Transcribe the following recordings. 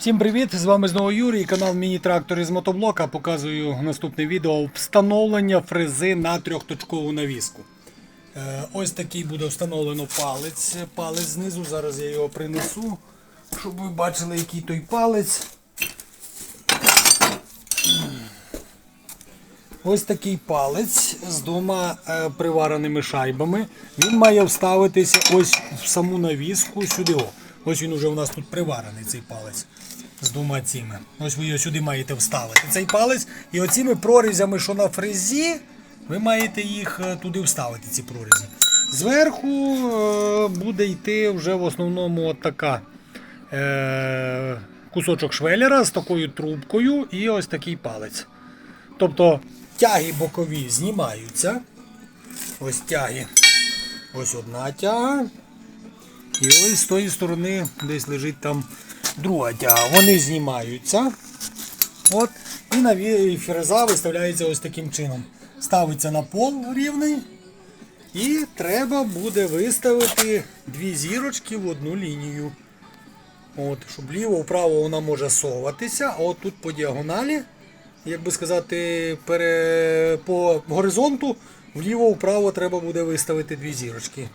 Всім привіт! З вами знову Юрій, канал Міні-трактор із мотоблока. Показую наступне відео встановлення фрези на трьохточкову навіску. Е, Ось такий буде встановлено палець. Палець знизу. Зараз я його принесу, щоб ви бачили, який той палець. Ось такий палець з двома е, привареними шайбами. Він має вставитися ось в саму навіску сюди. Ось він уже у нас тут приварений, цей палець. З двома цими. Ось ви його сюди маєте вставити. Цей палець. І оціми прорізями, що на фрезі, ви маєте їх е, туди вставити, ці прорізи. Зверху е, буде йти вже в основному от така е, кусочок швеллера з такою трубкою і ось такий палець. Тобто тяги бокові знімаються. Ось тяги. Ось одна тяга. І ось з тої сторони десь лежить там друга тяга. Вони знімаються. От. І наві- фреза виставляється ось таким чином. Ставиться на пол рівний. І треба буде виставити дві зірочки в одну лінію. От, щоб ліво-вправо вона може соватися, а от тут по діагоналі, як би сказати, пере... по горизонту вліво-вправо треба буде виставити дві зірочки.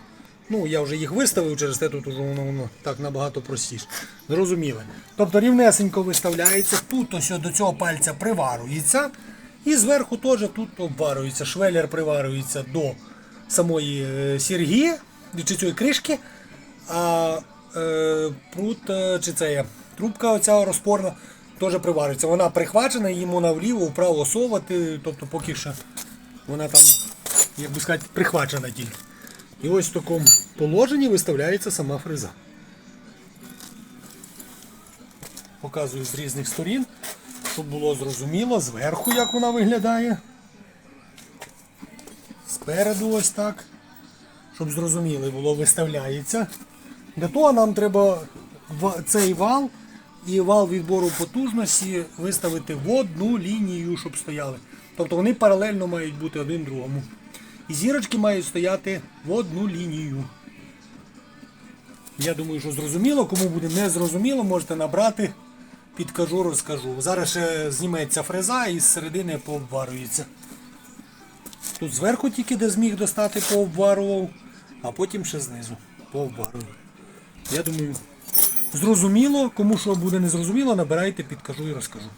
Ну, я вже їх виставив, через те тут воно, воно так набагато простіше. Зрозуміли. Тобто рівнесенько виставляється, тут ось до цього пальця приварюється. І зверху теж тут обварюється. Швелер приварюється до самої е, сірги, чи цієї кришки. А е, прут, е, чи це трубка оця розпорна теж приварюється. Вона прихвачена, її можна вліво, вправо совати, тобто поки що вона там, як би сказати, прихвачена тільки. І ось в такому положенні виставляється сама фреза. Показую з різних сторін, щоб було зрозуміло, зверху як вона виглядає. Спереду ось так. Щоб зрозуміло було, виставляється. Для того нам треба цей вал і вал відбору потужності виставити в одну лінію, щоб стояли. Тобто вони паралельно мають бути один другому. І зірочки мають стояти в одну лінію. Я думаю, що зрозуміло. Кому буде не зрозуміло, можете набрати, підкажу, розкажу. Зараз ще зніметься фреза і з середини пообварюється. Тут зверху тільки де зміг достати, пообварував, а потім ще знизу пообварував. Я думаю, зрозуміло, кому що буде незрозуміло, набирайте, підкажу і розкажу.